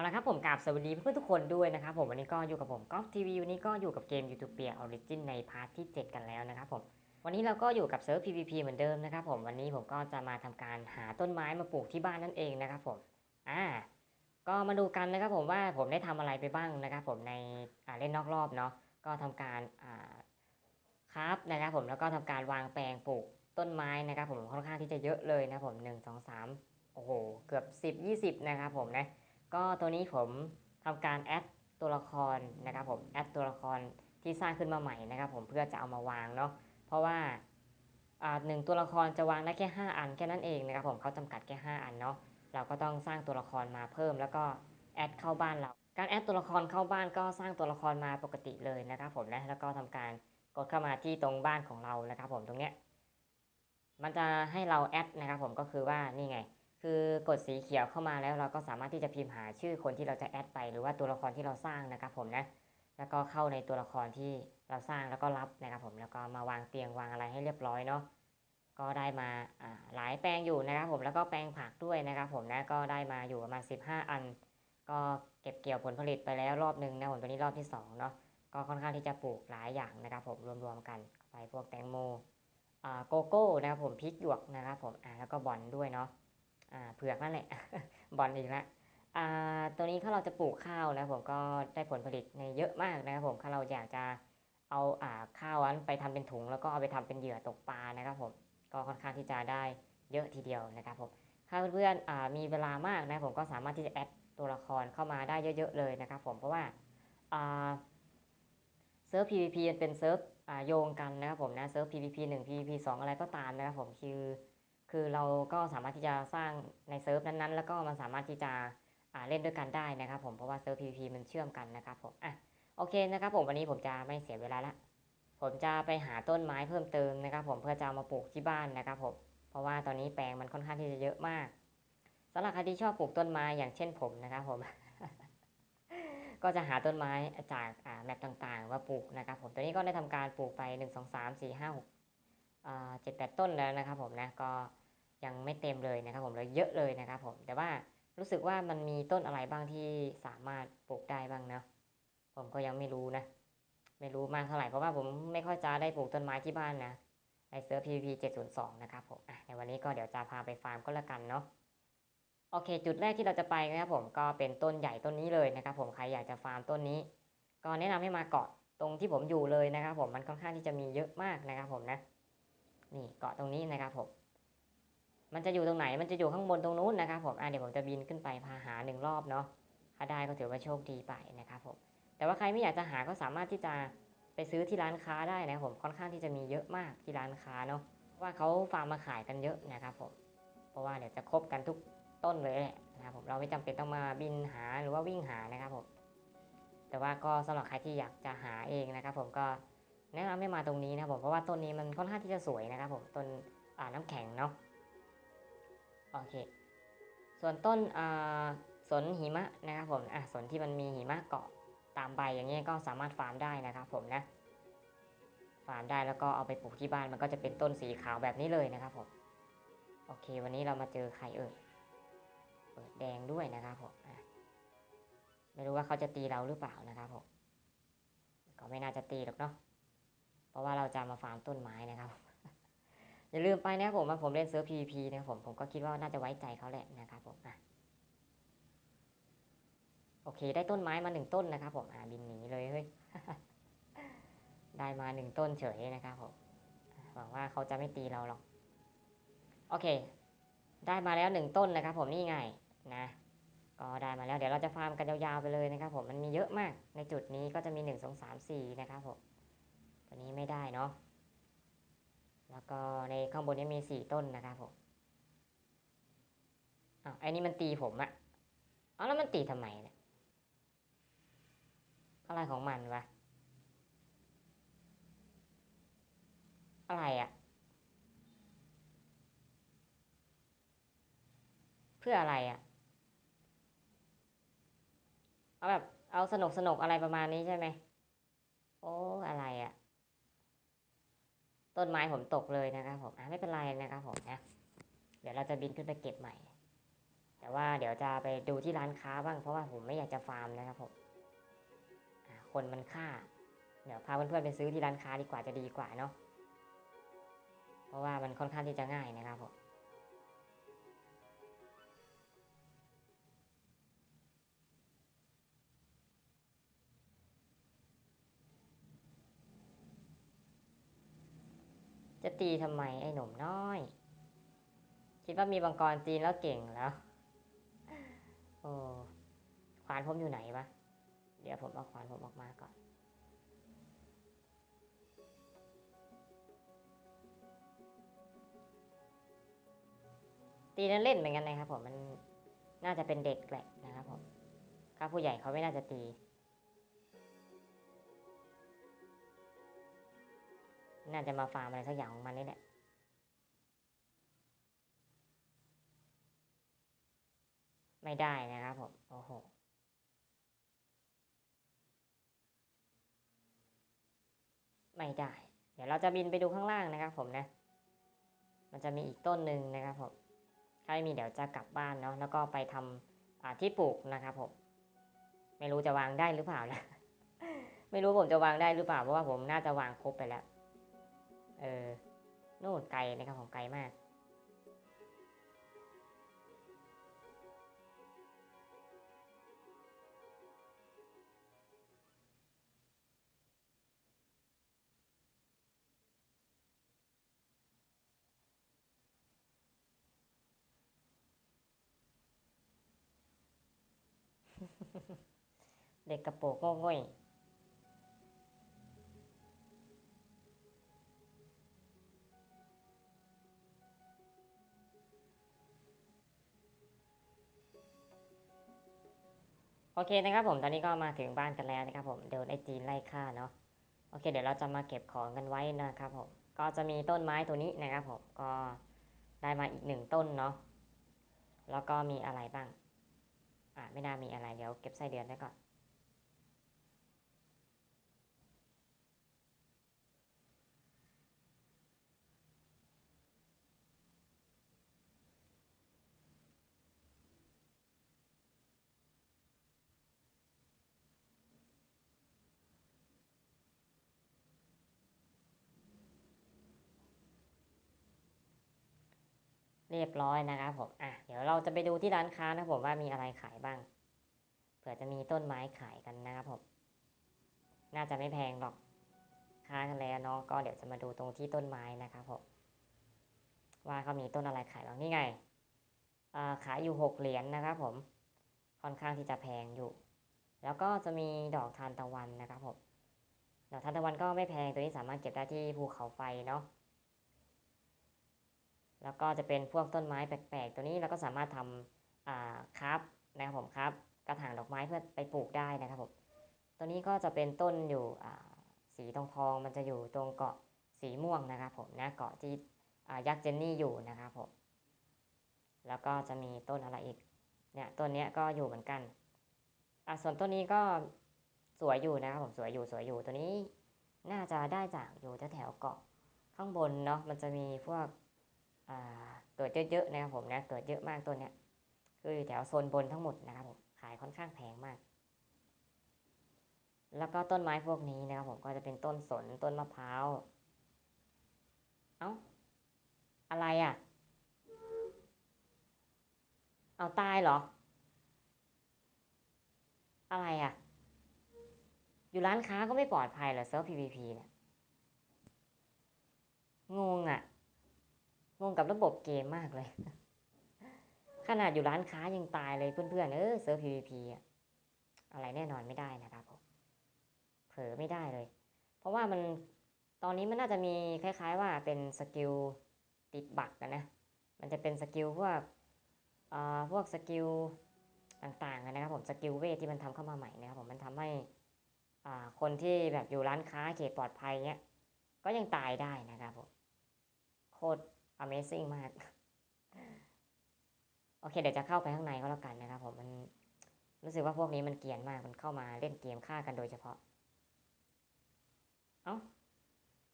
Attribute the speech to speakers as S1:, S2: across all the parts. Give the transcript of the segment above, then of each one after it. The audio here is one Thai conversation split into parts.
S1: เอาละครับผมกราบสวัสดีเพื่อนทุกคนด้วยนะครับผมวันนี้ก็อยู่กับผมกอล์ฟทีวีวันนี้ก็อยู่กับเกม YouTube เปียออริจินในพาร์ทที่ 7 กันแล้วนะครับผมวันนี้เราก็อยู่กับเซิร์ฟ PVP เหมือนเดิมนะครับผมวันนี้ผมก็จะมาทำการหาต้นไม้มาปลูกที่บ้านนั่นเองนะครับผมอ่าก็มาดูกันนะครับผมว่าผมได้ทำอะไรไปบ้างนะครับผมในอ่าเล่นนอกรอบเนาะก็ทำการอ่าครับนะครับผมแล้วก็ทำการวางแปลงปลูกต้นไม้นะครับผมค่อนข้างที่จะเยอะเลยนะผมหนึ่งสองสามโอ้โหเกือบส10 20นะครับผมนะ ก็ตัวนี้ผมทำการแอดตัวละครนะครับผมแอดตัวละครที่สร้างขึ้นมาใหม่นะครับผมเพื่อจะเอามาวางเนาะเพราะว่าอ่าหนึ่งตัวละครจะวางได้แค่ 5 อันแค่นั้นเองนะครับผมเขาจำกัดแค่ 5 อันเนาะเราก็ต้องสร้างตัวละครมาเพิ่ม แล้วก็แอดเข้าบ้านเรา การแอดตัวละครเข้าบ้านก็สร้างตัวละครมาปกติเลยนะครับผมนะแล้วก็ทำการกดเข้ามาที่ตรงบ้านของเรานะครับผมตรงเนี้ยมันจะให้เราแอดนะครับผมก็คือว่านี่ไง คือกดสีเขียวเข้ามาแล้วเราก็สามารถที่จะพิมพ์หาชื่อคนที่เราจะแอดไป หรือว่าตัวละครที่เราสร้างนะครับผมนะแล้วก็เข้าในตัวละครที่เราสร้างแล้วก็รับนะครับผมแล้วก็มาวางเตียงวางอะไรให้เรียบร้อยเนาะก็ได้มาหลายแปลงอยู่นะครับผมแล้วก็แปลงผักด้วยนะครับผมนะก็ได้มาอยู่ประมาณ15 อัน ก็เก็บเกี่ยวผลผลิตไปแล้วรอบหนึ่งนะผมตัวนี้รอบที่สองเนาะก็ค่อนข้างที่จะปลูกหลายอย่างนะครับผมรวมๆกันไปพวกแตงโมอ่าโกโก้นะครับผมพริกหยวกนะครับผมอ่าแล้วก็บอลด้วยเนาะ เผือกนั่นแหละ บอลอีกแล้วตัวนี้ถ้าเราจะปลูกข้าวนะผมก็ได้ผลผลิตในเยอะมากนะครับผมถ้าเราอยากจะเอาอ่าข้าวนั้นไปทำเป็นถุง แล้วก็เอาไปทำเป็นเหยื่อตกปลานะครับผมก็ค่อนข้างที่จะได้เยอะทีเดียวนะครับผมถ้าเพื่อนๆอ่ามีเวลามากนะผมก็สามารถที่จะแอดตัวละครเข้ามาได้เยอะๆเลยนะครับผมเพราะว่าอ่าเซิร์ฟ PVP เป็นเซิร์ฟอ่าโยงกันนะครับผมนะเซิร์ฟ PVP 1 PVP 2 อะไรก็ตามนะครับผมคือ คือเราก็สามารถที่จะสร้างในเซิร์ฟนั้นๆ แล้วก็มันสามารถที่จะเล่นด้วยกันได้นะครับผมเพราะว่าเซิร์ฟ PVP มันเชื่อมกันนะครับผมอะโอเคนะครับผมวันนี้ผมจะไม่เสียเวลาละผมจะไปหาต้นไม้เพิ่มเติมนะครับ ผมเพื่อจะามาปลูกที่บ้านนะครับผมเพราะว่าตอนนี้แปลงมันค่อนข้างที่จะเยอะมากสำหรับใครที่ชอบปลูกต้นไม้อย่างเช่นผมนะครับผม ก็จะหาต้นไม้จากแมปต่างๆมาปลูกนะครับ ผมตอนนี้ก็ได้ทำการปลูกไป 1 2 3 4 5 6อ่าเจ็ดแปดต้นแล้วนะครับผมนะก็ ยังไม่เต็มเลยนะครับผมเลยเยอะเลยนะครับผมแต่ว่ารู้สึกว่ามันมีต้นอะไรบ้างที่สามารถปลูกได้บ้างนะผมก็ยังไม่รู้นะ ไม่รู้มากเท่าไหร่เพราะว่าผมไม่ค่อยจะได้ปลูกต้นไม้ที่บ้านนะในเซิร์ฟ PVP 702 นะครับผมอะในวันนี้ก็เดี๋ยวจะพาไปฟาร์มก็แล้วกันเนาะโอเค จุดแรกที่เราจะไปนะครับผมก็เป็นต้นใหญ่ต้นนี้เลยนะครับผมใครอยากจะฟาร์มต้นนี้ ก็แนะนำให้มาเกาะตรงที่ผมอยู่เลยนะครับผมมันค่อนข้างที่จะมีเยอะมากนะครับผมนะนี่เกาะตรงนี้นะครับผม มันจะอยู่ตรงไหน มันจะอยู่ข้างบนตรงนู้นนะครับผมอะเดี๋ยวผมจะบินขึ้นไปพาหาหนึ่งรอบเนาะ ถ้าได้ก็ถือว่าโชคดีไปนะครับผม แต่ว่าใครไม่อยากจะหาก็สามารถที่จะไปซื้อที่ร้านค้าได้นะครับผม ค่อนข้างที่จะมีเยอะมากที่ร้านค้าเนาะเพราะว่าเขาฟาร์มมาขายกันเยอะนะครับผม เพราะว่าเดี๋ยวจะครบกันทุกต้นเลยแหละนะครับผม เราไม่จำเป็นต้องมาบินหาหรือว่าวิ่งหานะครับผม แต่ว่าก็สำหรับใครที่อยากจะหาเองนะครับผมก็แนะนำให้มาตรงนี้นะครับผม เพราะว่าต้นนี้มันค่อนข้างที่จะสวยนะครับผม ต้นน้ำแข็งเนาะ โอเค ส่วนต้นสนหิมะนะครับผมอะสนที่มันมีหิมะเกาะตามใบอย่างเงี้ยก็สามารถฟาร์มได้นะครับผมนะ ฟาร์มได้แล้วก็เอาไปปลูกที่บ้านมันก็จะเป็นต้นสีขาวแบบนี้เลยนะครับผมโอเค วันนี้เรามาเจอใครเอ่ยเปิดแดงด้วยนะครับผมอะไม่รู้ว่าเขาจะตีเราหรือเปล่านะครับผมก็ไม่น่าจะตีหรอกเนาะเพราะว่าเราจะมาฟาร์มต้นไม้นะครับ อย่าลืมไปนะครับผมว่าผมเล่นเซิร์ฟ PVP นะครับผมผมก็คิดว่าน่าจะไว้ใจเขาแหละนะครับผมอะโอเค ได้ต้นไม้มาหนึ่งต้นนะครับผมอ่าบินหนีเลยเฮ้ยได้มาหนึ่งต้นเฉยนะครับผมหวังว่าเขาจะไม่ตีเราหรอกโอเค ได้มาแล้วหนึ่งต้นนะครับ ผมนี่ไงนะก็ได้มาแล้วเดี๋ยวเราจะฟาร์มกันยาวๆไปเลยนะครับ ผมมันมีเยอะมากในจุดนี้ก็จะมีหนึ่งสองสามสี่นะครับผมตัวนี้ไม่ได้เนาะ แล้วก็ในข้างบนนี้มีสี่ต้นนะครับผมอ้าวไอ้นี่มันตีผมอะเอาแล้วมันตีทำไมเนี่ยอะไรของมันวะอะไรอะเพื่ออะไรอะเอาแบบเอาสนุกสนุกอะไรประมาณนี้ใช่ไหมโอ้อะไรอะ ต้นไม้ผมตกเลยนะครับผมอะไม่เป็นไรนะครับผมนะเดี๋ยวเราจะบินขึ้นไปเก็บใหม่ แต่ว่าเดี๋ยวจะไปดูที่ร้านค้าบ้างเพราะว่าผมไม่อยากจะฟาร์มนะครับผมคนมันฆ่า เดี๋ยวพาเพื่อนๆไปซื้อที่ร้านค้าดีกว่าจะดีกว่าเนาะเพราะว่ามันค่อนข้างที่จะง่ายนะครับผม จะตีทำไมไอ้หนุ่มน้อย คิดว่ามีบังกรจีนแล้วเก่งแล้วโอ้ขวานผมอยู่ไหนวะเดี๋ยวผมเอาขวานผมออกมาก่อน ตีนั้นเล่นเหมือนกันนะครับผมมันน่าจะเป็นเด็กแหละนะครับผมถ้าผู้ใหญ่เขาไม่น่าจะตี น่าจะมาฟาร์มอะไรสักอย่างของมันนี่แหละไม่ได้นะครับผม โอ้โห ไม่ได้ เดี๋ยวเราจะบินไปดูข้างล่างนะครับผมนะ มันจะมีอีกต้นหนึ่งนะครับผม ถ้าไม่มีเดี๋ยวจะกลับบ้านเนาะ แล้วก็ไปทำที่ปลูกนะครับผม ไม่รู้จะวางได้หรือเปล่านะ ไม่รู้ผมจะวางได้หรือเปล่า เพราะว่าผมน่าจะวางครบไปแล้ว เออนู่นไกลนะครับผมไกลมาก เด็กกระโปรงโง่ย อเคนะครับผมตอนนี้ก็มาถึงบ้านกันแล้วนะครับผมเดนไอจีนไล่ฆ่าเนาะโอเค เดี๋ยวเราจะมาเก็บของกันไว้นะครับผมก็จะมีต้นไม้ตัวนี้นะครับผมก็ได้มาอีกหนึ่งต้นเนาะแล้วก็มีอะไรบ้างอ่าไม่น่ามีอะไรเดี๋ยวเก็บไส้เดือนไว้ก่อน เรียบร้อยนะครับผมอะเดี๋ยวเราจะไปดูที่ร้านค้านะผมว่ามีอะไรขายบ้าง เผื่อจะมีต้นไม้ขายกันนะครับผม น่าจะไม่แพงหรอก ค้ากันแล้วเนาะก็เดี๋ยวจะมาดูตรงที่ต้นไม้นะครับผม ว่าเขามีต้นอะไรขายบ้างนี่ไงขายอยู่หกเหรียญนะครับผม ค่อนข้างที่จะแพงอยู่ แล้วก็จะมีดอกทานตะวันนะครับผม ดอกทานตะวันก็ไม่แพงตัวนี้สามารถเก็บได้ที่ภูเขาไฟเนาะ แล้วก็จะเป็นพวกต้นไม้แปลกๆ ตัวนี้เราก็สามารถทำครับนะครับผมครับกระถางดอกไม้เพื่อไปปลูกได้นะครับผมตัวนี้ก็จะเป็นต้นอยู่สีทองทองมันจะอยู่ตรงเกาะสีม่วงนะครับผมนะเกาะที่ยักษ์เจนนี่อยู่นะครับผมแล้วก็จะมีต้นอะไรอีกเนี่ยต้นนี้ก็อยู่เหมือนกันอะส่วนต้นนี้ก็สวยอยู่นะครับผมสวยอยู่สวยอยู่ตัวนี้น่าจะได้จากอยู่แถวๆเกาะข้างบนเนาะมันจะมีพวก อ่าเกิดเยอะๆนะครับผมนะเกิดเยอะมากตัวเนี้ยคืออยู่แถวโซนบนทั้งหมดนะครับผมขายค่อนข้างแพงมาก แล้วก็ต้นไม้พวกนี้นะครับผมก็จะเป็นต้นสนต้นมะพร้าวเอ้าอะไรอะ เอาตายเหรอ อะไรอะ อยู่ร้านค้าก็ไม่ปลอดภัยเหรอเซิร์ฟ PVP เนี่ยงงอะ งงกับระบบเกมมากเลย ขนาดอยู่ร้านค้ายังตายเลยเพื่อนๆ เออเซิร์ฟ PVP อะอะไรแน่นอนไม่ได้นะครับผม เผลอไม่ได้เลย เพราะว่ามันตอนนี้มันน่าจะมีคล้ายๆ ว่าเป็นสกิลติดบักนะนะ มันจะเป็นสกิลพวกเอ่อพวกสกิลต่างๆนะครับผมสกิลเวทที่มันทำเข้ามาใหม่นะครับผมมันทำให้อ่าคนที่แบบอยู่ร้านค้าเขตปลอดภัยเนี้ยก็ยังตายได้นะครับผมโคตร Amazing มาก โอเค เดี๋ยวจะเข้าไปข้างในก็แล้วกันนะครับผมมันรู้สึกว่าพวกนี้มันเกียนมากมันเข้ามาเล่นเกมฆ่ากันโดยเฉพาะ เอ้า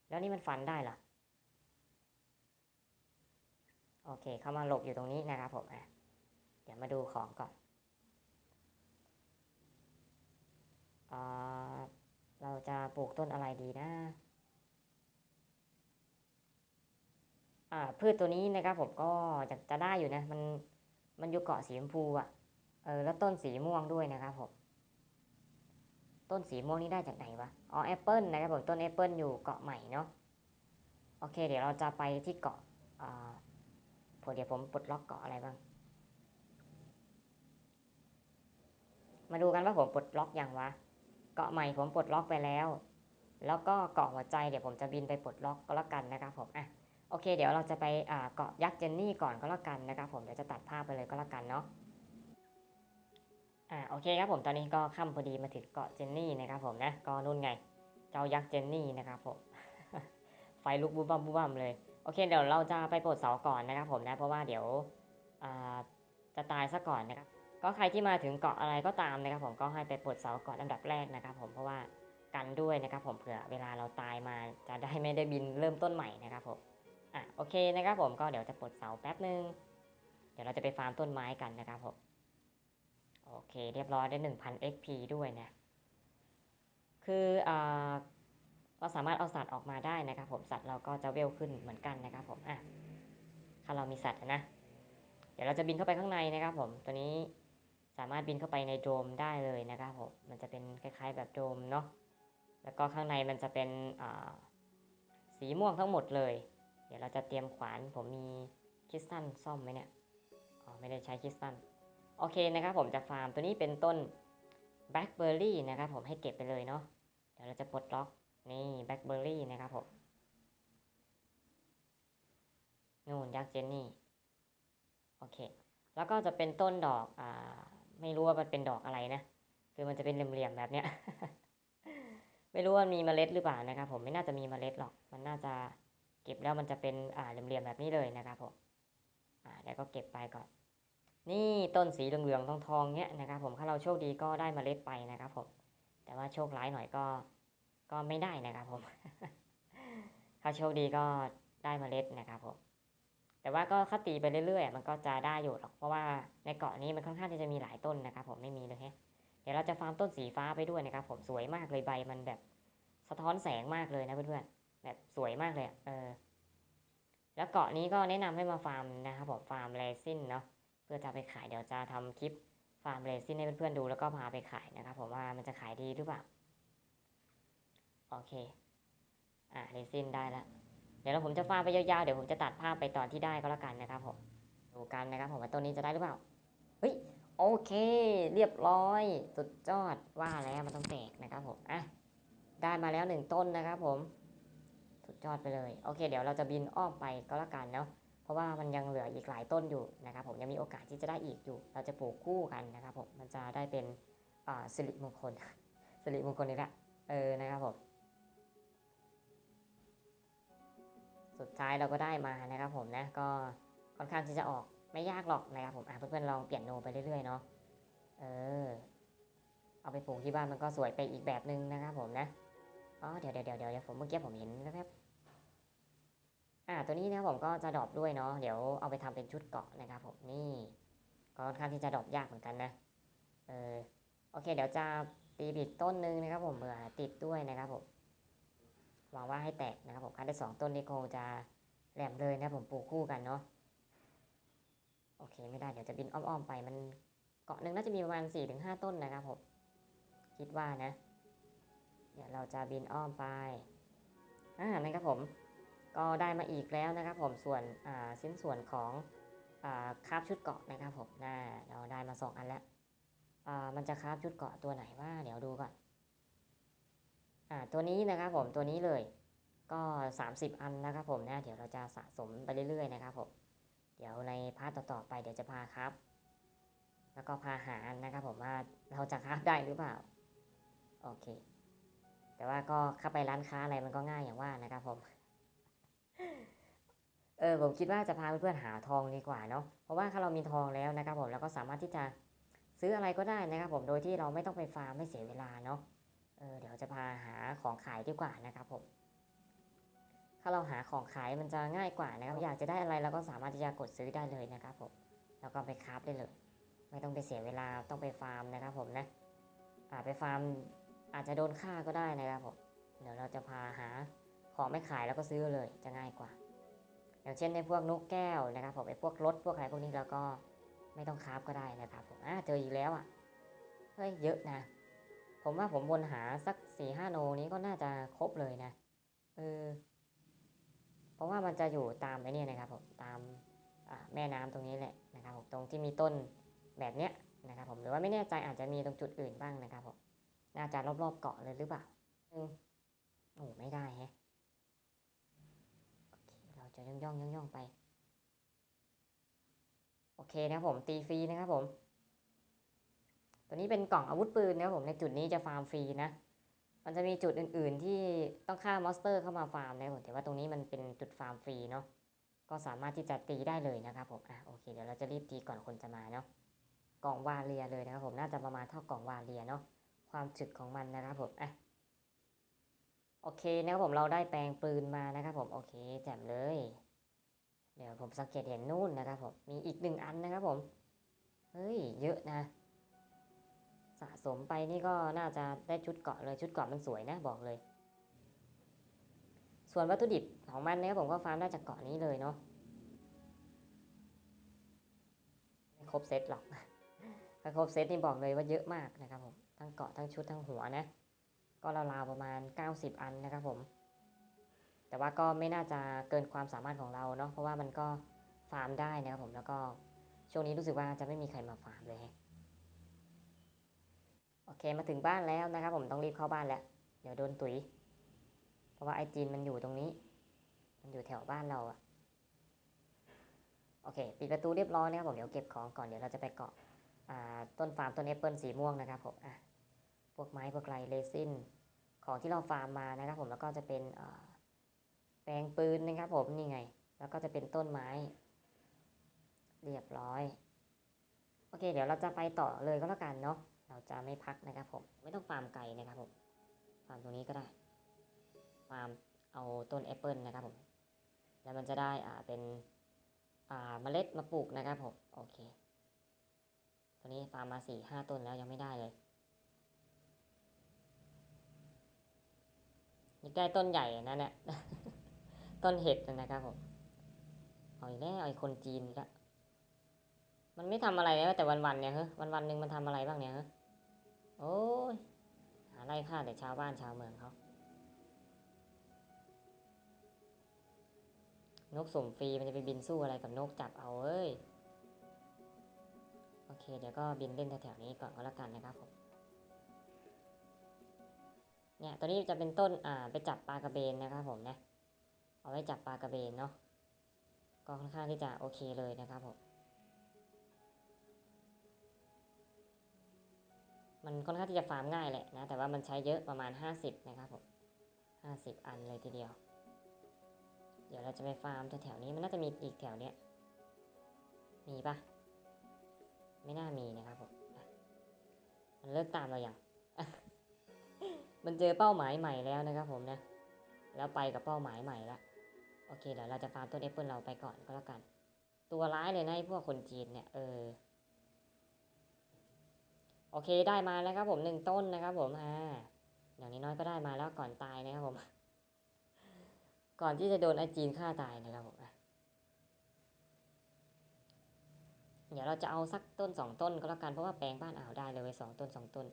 S1: แล้วนี่มันฟันได้เหรอ โอเค เข้ามาหลบอยู่ตรงนี้นะครับผมอะเดี๋ยวมาดูของก่อนอ่าเราจะปลูกต้นอะไรดีนะ อ่า พืชตัวนี้นะครับผมก็จะจะได้อยู่นะ มันมันอยู่เกาะสีชมพูอะเออแล้วต้นสีม่วงด้วยนะครับผมต้นสีม่วงนี่ได้จากไหนวะอ๋อแอปเปิลนะครับผมต้นแอปเปิลอยู่เกาะใหม่เนาะโอเค เดี๋ยวเราจะไปที่เกาะอ่าผมเดี๋ยวผมปลดล็อกเกาะอะไรบ้าง มาดูกันว่าผมปลดล็อกยังวะเกาะใหม่ผมปลดล็อกไปแล้ว แล้วก็เกาะหัวใจเดี๋ยวผมจะบินไปปลดล็อกก็แล้วกันนะครับผมอะ โอเค เดี๋ยวเราจะไปเกาะยักษ์เจนนี่ก่อนก็แล้วกันนะครับผมเดี๋ยวจะตัดภาพไปเลยก็แล้วกันเนาะอ่าโอเคครับผมตอนนี้ก็ค่ำพอดีมาถึงเกาะเจนนี่นะครับผมนะก็นู่นไง เจ้ายักษ์เจนนี่นะครับผมไฟลุกบูบัมบูบัมเลยโอเคเดี๋ยวเราจะไปปลดเสาก่อนนะครับผมนะเพราะว่าเดี๋ยวอ่าจะตายซะก่อนนะครับก็ใครที่มาถึงเกาะอะไรก็ตามนะครับผมก็ให้ไปปลดเสาก่อนอันดับแรกนะครับผมเพราะว่ากันด้วยนะครับผมเผื่อเวลาเราตายมาจะได้ไม่ได้บินเริ่มต้นใหม่นะครับผม อะโอเคนะครับผมก็เดี๋ยวจะปลดเสาแป๊บนึง เดี๋ยวเราจะไปฟาร์มต้นไม้กันนะครับผมโอเค เรียบร้อยได้ 1,000 XP ด้วยนะ คืออ่าเราสามารถเอาสัตว์ออกมาได้นะครับผมสัตว์เราก็จะเวลขึ้นเหมือนกันนะครับผมอะถ้าเรามีสัตว์นะ เดี๋ยวเราจะบินเข้าไปข้างในนะครับผมตัวนี้สามารถบินเข้าไปในโดมได้เลยนะครับผมมันจะเป็นคล้ายๆแบบโดมเนาะแล้วก็ข้างในมันจะเป็นสีม่วงทั้งหมดเลย เดี๋ยวเราจะเตรียมขวานผมมีคริสตัลซ่อมไหมเนี่ยอ๋อไม่ได้ใช้คริสตัลโอเคนะครับผมจะฟาร์มตัวนี้เป็นต้นแบล็คเบอร์รี่นะครับผมให้เก็บไปเลยเนาะเดี๋ยวเราจะปลดล็อกนี่แบล็คเบอร์รี่นะครับผมนู่นยักษ์เจนนี่โอเค แล้วก็จะเป็นต้นดอกอ่าไม่รู้ว่ามันเป็นดอกอะไรนะ คือมันจะเป็นเหลี่ยมๆแบบเนี้ยไม่รู้ว่ามีเมล็ดหรือเปล่านะครับผมไม่น่าจะมีเมล็ดหรอก มันน่าจะ เก็บแล้วมันจะเป็นอ่าเหลี่ยมๆแบบนี้เลยนะครับผมอ่าเดี๋ยวก็เก็บไปก่อน นี่ต้นสีเหลืองๆทองๆเนี้ยนะครับผมถ้าเราโชคดีก็ได้เมล็ดไปนะครับผมแต่ว่าโชคร้ายหน่อยก็ก็ไม่ได้นะครับผมถ้าโชคดีก็ได้เมล็ดนะครับผมแต่ว่าก็คัดตีไปเรื่อยๆ มันก็จะได้อยู่หรอก เพราะว่าในเกาะนี้มันค่อนข้างที่จะมีหลายต้นนะครับผมไม่มีเลยฮะเดี๋ยวเราจะฟาร์มต้นสีฟ้าไปด้วยนะครับผมสวยมากเลยใบมันแบบ สะท้อนแสงมากเลยนะเพื่อนๆ แบบสวยมากเลยเออแล้วเกาะนี้ก็แนะนำให้มาฟาร์มนะครับผมฟาร์มเรซินเนาะเพื่อจะไปขายเดี๋ยวจะทำคลิปฟาร์มเรซินให้เพื่อนๆดูแล้วก็พาไปขายนะครับผมว่ามันจะขายดีหรือเปล่าโอเคอะเรซินได้แล้วเดี๋ยวเราผมจะฟาร์มไปยาวๆเดี๋ยวผมจะตัดภาพไปตอนที่ได้ก็แล้วกันนะครับผมดูกันนะครับผมว่าต้นนี้จะได้หรือเปล่าเฮ้ยโอเค เรียบร้อย สุดยอดว่าแล้วมันต้องแตกนะครับผมอะได้มาแล้วหนึ่งต้นนะครับผม สุดยอดไปเลย โอเค เดี๋ยวเราจะบินอ้อมไปก็แล้วกันเนาะเพราะว่ามันยังเหลืออีกหลายต้นอยู่นะครับผมยังมีโอกาสที่จะได้อีกอยู่ เราจะปลูกคู่กันนะครับผมมันจะได้เป็นสิริมงคลสิริมงคลนี่แหละเออนะครับผมสุดท้ายเราก็ได้มานะครับผมนะก็ค่อนข้างที่จะออกไม่ยากหรอกนะครับผมอะเพื่อนๆลองเปลี่ยนโนไปเรื่อยๆเนาะเออเอาไปปลูกที่บ้านมันก็สวยไปอีกแบบนึงนะครับผมนะอ๋อเดี๋ยวเดี๋ยวเดี๋ยวเดี๋ยวผมเมื่อกี้ผมเห็นแป๊บ อ่าตัวนี้นะผมก็จะดรอปด้วยเนาะเดี๋ยวเอาไปทำเป็นชุดเกาะนะครับผมนี่ก็ค่อนข้างที่จะดรอปยากเหมือนกันนะเออโอเค เดี๋ยวจะตีบิดต้นนึงนะครับ ผมเผื่อติดด้วยนะครับผมหวังว่าให้แตกนะครับผมคันได้สองต้นนี้คงจะแหลมเลยนะผมปลูกคู่กันเนาะโอเคไม่ได้เดี๋ยวจะบินอ้อมๆไปมันเกาะหนึ่งน่าจะมีประมาณ4ี่ถึงห้าต้นนะครับผมคิดว่านะ เดี๋ยวเราจะบินอ้อมไปอ่านั่นครับผม ก็ได้มาอีกแล้วนะครับผมส่วนชิ้นส่วนของอคราฟชุดเกาะนะครับผมน่าเราได้มาสองอันแล้วมันจะคราฟชุดเกาะตัวไหนว่าเดี๋ยวดูก่อนอตัวนี้นะครับผมตัวนี้เลยก็ 30 อันนะครับผมนะเดี๋ยวเราจะสะสมไปเรื่อยๆนะครับผมเดี๋ยวในพาร์ทต่อๆไปเดี๋ยวจะพาครับ แล้วก็พาหานะครับผมว่าเราจะคราฟได้หรือเปล่าโอเค แต่ว่าก็เข้าไปร้านค้าอะไรมันก็ง่ายอย่างว่านะครับผม เออผมคิดว่าจะพาเพื่อนๆหาทองดีกว่าเนาะเพราะว่าถ้าเรามีทองแล้วนะครับผมเราก็สามารถที่จะซื้ออะไรก็ได้นะครับ ผมโดยที่เราไม่ต้องไปฟาร์มไม่เสียเวลาเนาะเออเดี๋ยวจะพาหาของขายดีกว่านะครับผมถ้าเราหาของขายมันจะง่ายกว่านะครับอยากจะได้อะไรเราก็สามารถที่จะกดซื้อได้เลยนะครับผมแล้วก็ไปคราฟได้เลย ไม่ต้องไปเสียเวลาต้องไปฟาร์มนะครับ ผมนะอาไปฟาร์มอาจจะโดนฆ่าก็ได้นะครับผมเดี๋ยวเราจะพาหาของไม่ขายแล้วก็ซื้อเลยจะง่ายกว่า อย่างเช่นในพวกนกแก้วนะครับผมไอ้พวกรถพวกอะไรพวกนี้เราก็ไม่ต้องคราฟก็ได้นะครับผมอ่าเจออีกแล้วอะเฮ้ยเยอะนะ ผมว่าผมวนหาสักสี่ห้าโนนี้ก็น่าจะครบเลยนะเออเพราะว่ามันจะอยู่ตามไอ้นี่นะครับผมตามแม่น้ำตรงนี้แหละนะครับผมตรงที่มีต้นแบบเนี้ยนะครับผมหรือว่าไม่แน่ใจอาจจะมีตรงจุดอื่นบ้างนะครับผมน่าจะรอบๆเกาะเลยหรือเปล่าโอ้ไม่ได้แฮะ จะย่องย่องย่องย่องไป โอเคนะครับผมตีฟรีนะครับผม ตัวนี้เป็นกล่องอาวุธปืนนะครับผมในจุดนี้จะฟาร์มฟรีนะมันจะมีจุดอื่น ๆ ที่ต้องฆ่ามอนสเตอร์เข้ามาฟาร์มนะครับผมแต่ว่าตรงนี้มันเป็นจุดฟาร์มฟรีเนาะก็สามารถที่จะตีได้เลยนะครับผมอะโอเคเดี๋ยวเราจะรีบตีก่อนคนจะมาเนาะกล่องวาเลียเลยนะครับผมน่าจะประมาณเท่ากล่องวาเลียเนาะความจึกของมันนะครับผมอะ โอเคนะครับผมเราได้แปลงปืนมานะครับผมโอเคแจ่มเลย เดี๋ยวผมสังเกตเห็นนู่นนะครับผมมีอีกหนึ่งอันนะครับผมเฮ้ยเยอะนะ สะสมไปนี่ก็น่าจะได้ชุดเกาะเลยชุดเกาะมันสวยนะบอกเลย ส่วนวัตถุดิบของมันนะครับผมก็ฟาร์มได้จากเกาะนี้เลยเนาะไม่ครบเซตหรอกถ้าครบเซตนี่บอกเลยว่าเยอะมากนะครับผมทั้งเกาะทั้งชุดทั้งหัวนะ ก็ราวๆประมาณ 90 อันนะครับผม แต่ว่าก็ไม่น่าจะเกินความสามารถของเราเนาะเพราะว่ามันก็ฟาร์มได้นะครับผมแล้วก็ช่วงนี้รู้สึกว่าจะไม่มีใครมาฟาร์มเลยโอเคมาถึงบ้านแล้วนะครับ ผมต้องรีบเข้าบ้านแล้วเดี๋ยวโดนตุ๋ยเพราะว่าไอจีนมันอยู่ตรงนี้ มันอยู่แถวบ้านเราอะโอเคปิดประตูเรียบร้อยนะครับผมเดี๋ยวเก็บของก่อนเดี๋ยวเราจะไปเกาะต้นฟาร์มต้นแอปเปิลสีม่วงนะครับผมอะพวกไม้พวกไรเรซิน ของที่เราฟาร์มมานะครับ ผมแล้วก็จะเป็นแปลงปืนนะครับ ผมนี่ไง แล้วก็จะเป็นต้นไม้ เรียบร้อยโอเค เดี๋ยวเราจะไปต่อเลยก็แล้วกันเนาะเราจะไม่พักนะครับผมไม่ต้องฟาร์มไกลนะครับผมฟาร์มตรงนี้ก็ได้ฟาร์มเอาต้นแอปเปิลนะครับผมแล้วมันจะได้อ่าเป็นอ่าเมล็ดมาปลูกนะครับผมโอเคตัวนี้ฟาร์มมาสี่ห้าต้นแล้วยังไม่ได้เลย นี่ใกล้ต้นใหญ่นั่นแหละต้นเห็ดนะครับผมเอาอีกแล้วไอ้คนจีนอีกล้วมันไม่ทำอะไรนะแต่วันๆเนี่ยเฮ้ยวันๆหนึ่งมันทำอะไรบ้างเนี่ยเฮ้ยโอ้ยหาไล่ฆ่าแต่ชาวบ้านชาวเมืองเขานกสุ่มฟรีมันจะไปบินสู้อะไรกับนกจับเอาเอ้ย โอเค เดี๋ยวก็บินเล่นแถวๆนี้ก่อนก็แล้วกันนะครับผม เนี่ยตัวนี้จะเป็นต้นอ่าไปจับปลากระเบนนะครับผมนะเอาไว้จับปลากระเบนเนาะก็ค่อนข้างที่จะโอเคเลยนะครับผมมันค่อนข้างที่จะฟาร์มง่ายแหละนะแต่ว่ามันใช้เยอะประมาณ 50 นะครับผม50 อันเลยทีเดียว เดี๋ยวเราจะไปฟาร์มแถวๆนี้มันน่าจะมีอีกแถวเนี้ยมีปะไม่น่ามีนะครับผมมันเลิกตามเราอย่าง มันเจอเป้าหมายใหม่แล้วนะครับผมนะ แล้วไปกับเป้าหมายใหม่ละโอเคเดี๋ยวเราจะฟาร์มต้นแอปเปิลเราไปก่อนก็แล้วกัน ตัวร้ายเลยนะไอ้พวกคนจีนเนี่ยเออโอเคได้มาแล้วครับผมหนึ่งต้นนะครับผมอ่าอย่างนี้น้อยก็ได้มาแล้วก่อนตายนะครับผม ก่อนที่จะโดนไอ้จีนฆ่าตายนะครับผมเดี๋ยวเราจะเอาสักต้นสองต้นก็แล้วกันเพราะว่าแปลงบ้านอ่าวได้เลยสองต้นสองต้น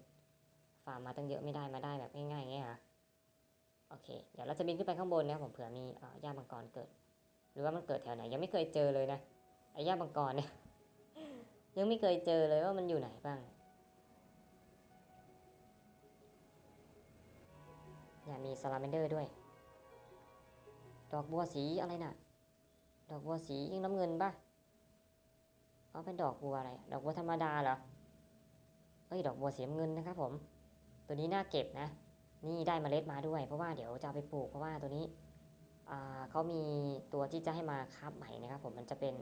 S1: ฟาร์มมาตั้งเยอะไม่ได้มาได้แบบง่ายๆอย่างเงี้ยเหรอโอเค เดี๋ยวเราจะบินขึ้นไปข้างบนนะผมเผื่อมีเอ่ย่ามังกรเกิด หรือว่ามันเกิดแถวไหนยังไม่เคยเจอเลยนะไอ้ย่ามังกรเนี่ยยังไม่เคยเจอเลยว่ามันอยู่ไหนบ้างอย่ามีซาลาเมนเดอร์ด้วย ดอกบัวสีอะไรน่ะ ดอกบัวสียิ่งน้ำเงินป่ะเอาเป็นดอกบัวอะไร ดอกบัวธรรมดาเหรอเอ้ยดอกบัวสีน้ำเงินนะครับผม ตัวนี้น่าเก็บนะ นี่ได้เมล็ดมาด้วย เพราะว่าเดี๋ยวจะไปปลูกเพราะว่าตัวนี้เขามีตัวที่จะให้มาคับใหม่นะครับ ผมมันจะเป็น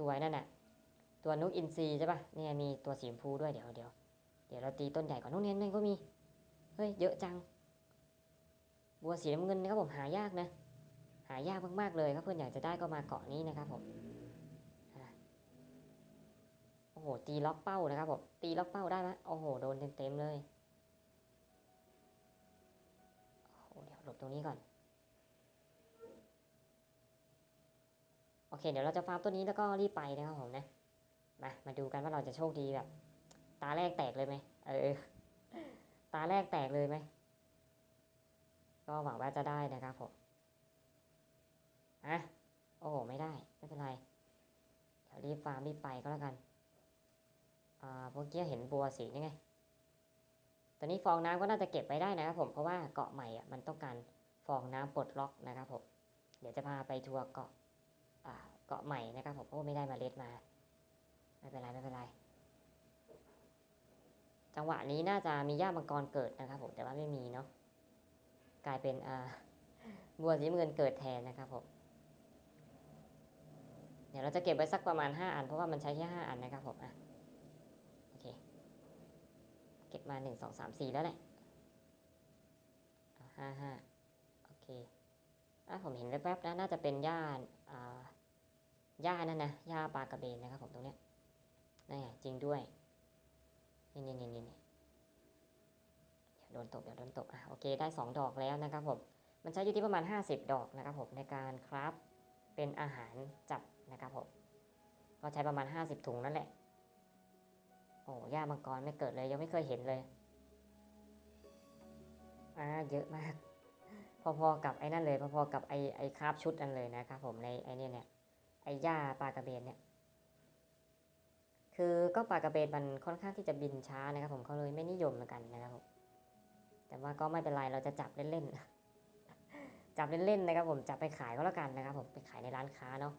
S1: ตัวนั่นน่ะตัวนุกอินทรีใช่ปะเนี่ยมีตัวสีชมพูด้วยเดี๋ยวเดี๋ยวเดี๋ยวเราตีต้นใหญ่ก่อนน้องเนียนนั่นก็มีเฮ้ยเยอะจัง บัวสีน้ำเงินนะครับผมหายากนะ หายากมากๆเลยครับเพื่อนอยากจะได้ก็มาเกาะนี้นะครับผมโอ้โหตีล็อกเป้านะครับผมตีล็อกเป้าได้ไหมโอ้โหโดนเต็มๆเลย หลบตรงนี้ก่อน โอเค เดี๋ยวเราจะฟาร์มตัวนี้แล้วก็รีบไปนะครับผมนะ มา มาดูกันว่าเราจะโชคดีแบบ ตาแรกแตกเลยไหมเออ ตาแรกแตกเลยไหม ก็หวังว่าจะได้นะครับผม อะ โอ้โหไม่ได้ ไม่เป็นไร เดี๋ยวรีบฟาร์มรีบไปก็แล้วกัน อ่าเมื่อกี้เห็นบัวสีนี่ไง ตอนนี้ฟองน้ำก็น่าจะเก็บไว้ได้นะครับผมเพราะว่าเกาะใหม่อะมันต้องการฟองน้ำปลดล็อกนะครับผมเดี๋ยวจะพาไปทัวร์เกาะเกาะใหม่นะครับผมเพราะไม่ได้มาเล็ดมา ไม่เป็นไรไม่เป็นไร จังหวะนี้น่าจะมีหญ้ามังกรเกิดนะครับผมแต่ว่าไม่มีเนาะกลายเป็นอ่าบัวสีเงินเกิดแทนนะครับผมเดี๋ยวเราจะเก็บไว้สักประมาณ 5 อันเพราะว่ามันใช้แค่5อันนะครับผมอะ เก็บมาหนึ่งสองสามสี่แล้วแหละห้าห้าโอเคอะผมเห็นแวบๆนะน่าจะเป็นหญ้าอ่าหญ้านั่นนะหญ้าปลากระเบนนะครับผมตรงเนี้ยนี่นไงจริงด้วยนี่นี่นี่นี่นี่เดี๋ยวโดนตบเดี๋ยวโดนตบอะโอเคได้สองดอกแล้วนะครับผมมันใช้อยู่ที่ประมาณ 50 ดอกนะครับผมในการคราฟเป็นอาหารจับนะครับผมก็ใช้ประมาณ 50 ถุงนั่นแหละ โอ้ย่ามังกรไม่เกิดเลยยังไม่เคยเห็นเลยอ่าเยอะมาก พอๆกับไอ้นั่นเลย พอๆกับไอ้ไอ้คราฟชุดนั่นเลยนะครับผมในไอ้เนี่ยเนี่ยไอ้ย่าปลากระเบนเนี่ยคือก็ปลากระเบนมันค่อนข้างที่จะบินช้านะครับ ผมเขาเลยไม่นิยมเหมือนกันนะครับผมแต่ว่าก็ไม่เป็นไรเราจะจับเล่นๆจับเล่นๆนะครับ ผมจับไปขายก็แล้วกันนะครับ ผมไปขายในร้านค้าเนาะ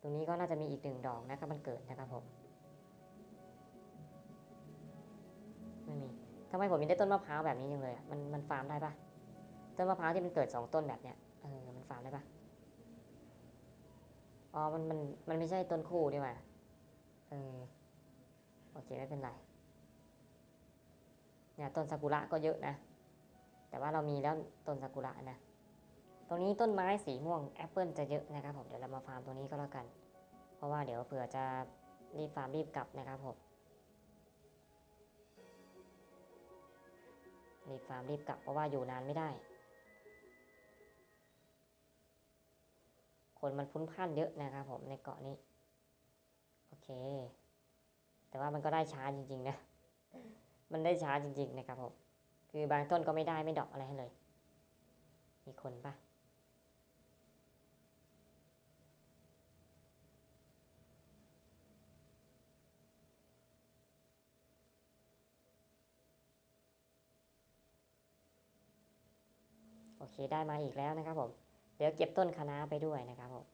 S1: ตรงนี้ก็น่าจะมีอีกหนึ่งดอกนะครับมันเกิดนะครับผมำไมผมมีได้ต้นมะพร้าวแบบนี้จังเลยอะมันมันฟาร์มได้ปะต้นมะพร้าวที่มันเกิดสองต้นแบบเนี้ยเออมันฟาร์มได้ปะอ๋อมันมันมันไม่ใช่ต้นคู่ดีกว่าเออโอเคไม่เป็นไรเนี่ยต้นซากุระก็เยอะนะ แต่ว่าเรามีแล้วต้นซากุระนะ ตรงนี้ต้นไม้สีม่วงแอปเปิลจะเยอะนะครับผมเดี๋ยวเรามาฟาร์มตรงนี้ก็แล้วกัน เพราะว่าเดี๋ยวเผื่อจะรีบฟาร์มรีบกลับนะครับผม รีบฟาร์มรีบกลับเพราะว่าอยู่นานไม่ได้ คนมันพุ้นพ่านเยอะนะครับผมในเกาะนี้ โอเค แต่ว่ามันก็ได้ช้าจริง ๆ นะ มันได้ช้าจริง ๆ นะครับผม คือบางต้นก็ไม่ได้ไม่ดอกอะไรให้เลย มีคนปะ เคได้มาอีกแล้วนะครับผมเดี๋ยวเก็บต้นคะน้าไปด้วยนะครับผม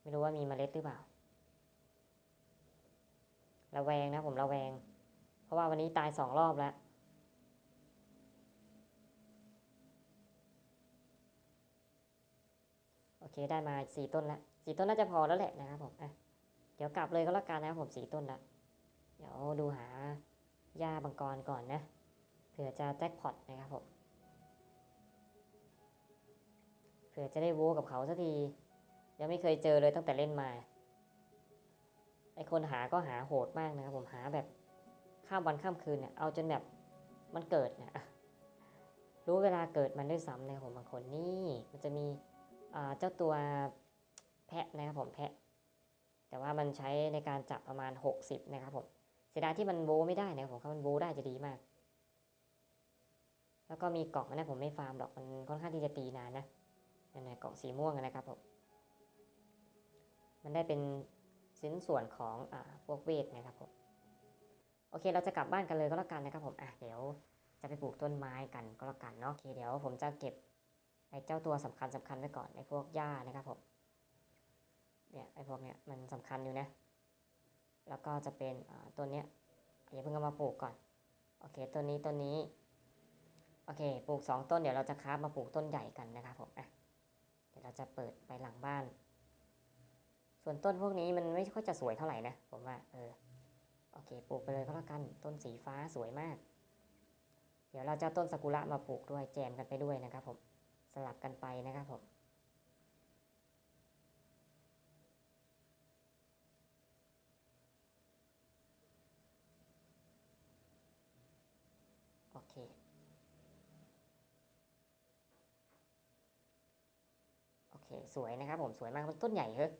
S1: ไม่รู้ว่ามีเมล็ดหรือเปล่าระแวงนะผมระแวง เพราะว่าวันนี้ตายสองรอบแล้วโอเคได้มาสี่ต้นละสี่ต้นน่าจะพอแล้วแหละนะครับผมอะเดี๋ยวกลับเลยก็แล้วกันนะครับผมสี่ต้นละเดี๋ยวดูหาหญ้าบังกรก่อนนะเผื่อจะแจ็คพอตนะครับผม ผื่อจะได้โว้กับเขาสักที ยังไม่เคยเจอเลยตั้งแต่เล่นมา ไอคนหาก็หาโหดมากนะครับผมหาแบบข้ามวันข้ามคืนเนี่ยเอาจนแบบมันเกิดเนี่ยรู้เวลาเกิดมันด้วยซ้ำนะครับผมบางคนนี่มันจะมีเจ้าตัวแพะนะครับผมแพะ แต่ว่ามันใช้ในการจับประมาณ 60 นะครับผมเสียดายที่มันโวไม่ได้นะครับผมถ้ามันโวได้จะดีมาก แล้วก็มีเกาะนะผมไม่ฟาร์มหรอกมันค่อนข้างที่จะตีนานนะ นั่นนะเกาะสีม่วงนะครับผมมันได้เป็นชิ้นส่วนของอพวกเวทนะครับผมโอเคเราจะกลับบ้านกันเลยก็แล้วกันนะครับผมอะเดี๋ยวจะไปปลูกต้นไม้กันก็แล้วกันเนาะโอเคเดี๋ยวผมจะเก็บไอ้เจ้าตัวสำคัญสำคัญไว้ก่อนไอ้พวกหญ้านะครับผมเนี่ยไอ้พวกเนี้ยมันสำคัญอยู่นะ แล้วก็จะเป็นตัวเนี้ยอย่าเพิ่งเอามาปลูกก่อนโอเคต้นนี้ต้นนี้โอเคปลูกสองต้นเดี๋ยวเราจะค้ามาปลูกต้นใหญ่กันนะครับผมอะ เราจะเปิดไปหลังบ้าน ส่วนต้นพวกนี้มันไม่ค่อยจะสวยเท่าไหร่นะ ผมว่า เออ โอเค ปลูกไปเลยก็แล้วกัน ต้นสีฟ้าสวยมาก เดี๋ยวเราจะต้นซากุระมาปลูกด้วย แจมกันไปด้วยนะครับผม สลับกันไปนะครับผมโอเค สวยนะครับผมสวยมากมันต้นใหญ่เฮ้ย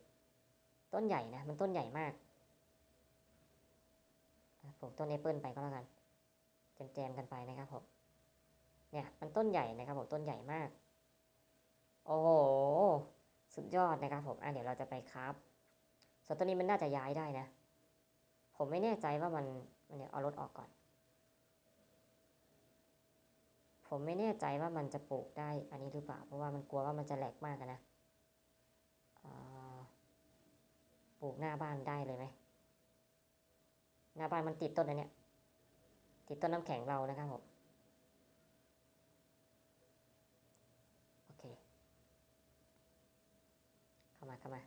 S1: ต้นใหญ่นะมันต้นใหญ่มากอะปลูกต้นแอปเปิลไปก็แล้วกันแจมๆกันไปนะครับผมเนี่ยมันต้นใหญ่นะครับผมต้นใหญ่มาก โอ้โหสุดยอดนะครับผมอะเดี๋ยวเราจะไปครับส่วนตัวนี้มันน่าจะย้ายได้นะ ผมไม่แน่ใจว่ามันมันเนี่ยเอารถออกก่อน ผมไม่แน่ใจว่ามันจะปลูกได้อันนี้หรือเปล่าเพราะว่ามันกลัวว่ามันจะแหลกมากนะ ปลูกหน้าบ้านได้เลยไหมหน้าบ้านมันติดต้นอันเนี้ยติดต้นน้ำแข็งเรานะครับผมโอเค เข้ามาเข้ามา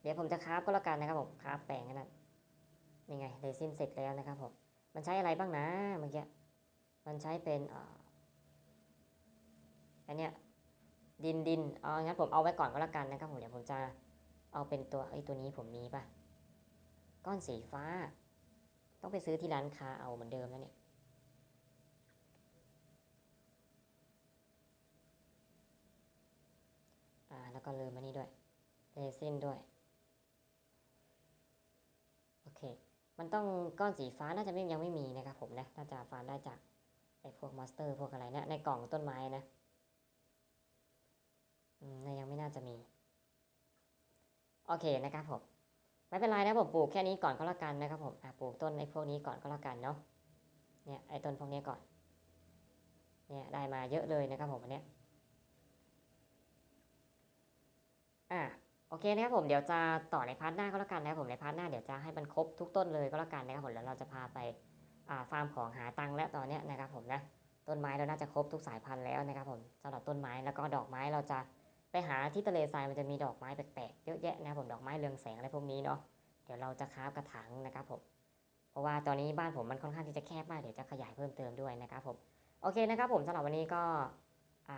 S1: เดี๋ยวผมจะคราฟก็แล้วกันนะครับผมคราฟแปลงกันนะนี่ไงเรซินเสร็จแล้วนะครับผมมันใช้อะไรบ้างนะเมื่อกี้มันใช้เป็นอ่ออันเนี้ย ดินดินเองั้นผมเอาไว้ก่อนก็แล้วกันนะครับผมเดี๋ยวผมจะเอาเป็นตัวไอ้ตัวนี้ผมมีป่ะ ก้อนสีฟ้า ต้องไปซื้อที่ร้านค้าเอาเหมือนเดิมแล้วเนี่ยอ่าแล้วก็ลืมอันนี้ด้วยเรซินด้วย โอเค มันต้องก้อนสีฟ้าน่าจะไม่ยังไม่มีนะครับผมนะ น่าจะฟาร์มได้จากไอ้พวกมอนสเตอร์พวกอะไรเนะ ในกล่องต้นไม้นะาจะมี โอเคนะครับผม ไม่เป็นไรนะผมปลูกแค่นี้ก่อนก็แล้วกันนะครับผมอะปลูกต้นไอ้พวกนี้ก่อนก็แล้วกันเนาะ เนี่ยไอ้ต้นพวกนี้ก่อน เนี่ยได้มาเยอะเลยนะครับผมอันเนี้ยอะโอเคนะครับผมเดี๋ยวจะต่อในพาร์ทหน้าก็แล้วกันนะครับผมในพาร์ทหน้าเดี๋ยวจะให้มันครบทุกต้นเลยก็แล้วกันนะครับผมแล้วเราจะพาไปอ่าฟาร์มของหาตังค์แล้วตอนเนี้ยนะครับผมนะต้นไม้เราน่าจะครบทุกสายพันธุ์แล้วนะครับผมสำหรับต้นไม้แล้วก็ดอกไม้เราจะ ไปหาที่ทะเลทรายมันจะมีดอกไม้แปลกๆเยอะแยะนะครับผมดอกไม้เรืองแสงอะไรพวกนี้เนาะเดี๋ยวเราจะคราฟกระถางนะครับผมเพราะว่าตอนนี้บ้านผมมันค่อนข้างที่จะแคบมากเดี๋ยวจะขยายเพิ่มเติมด้วยนะครับผมโอเคนะครับผมสำหรับวันนี้ก็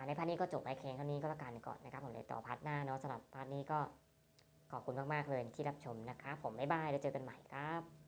S1: ในพาร์ทนี้ก็จบไว้เพียงเท่านี้ก็แล้วกันก่อนนะครับผมเดี๋ยต่อพาร์ทหน้าเนาะสำหรับพาร์ทนี้ก็ขอบคุณมากๆเลยที่รับชมนะครับผมบ๊ายบายแล้วเจอกันใหม่ครับ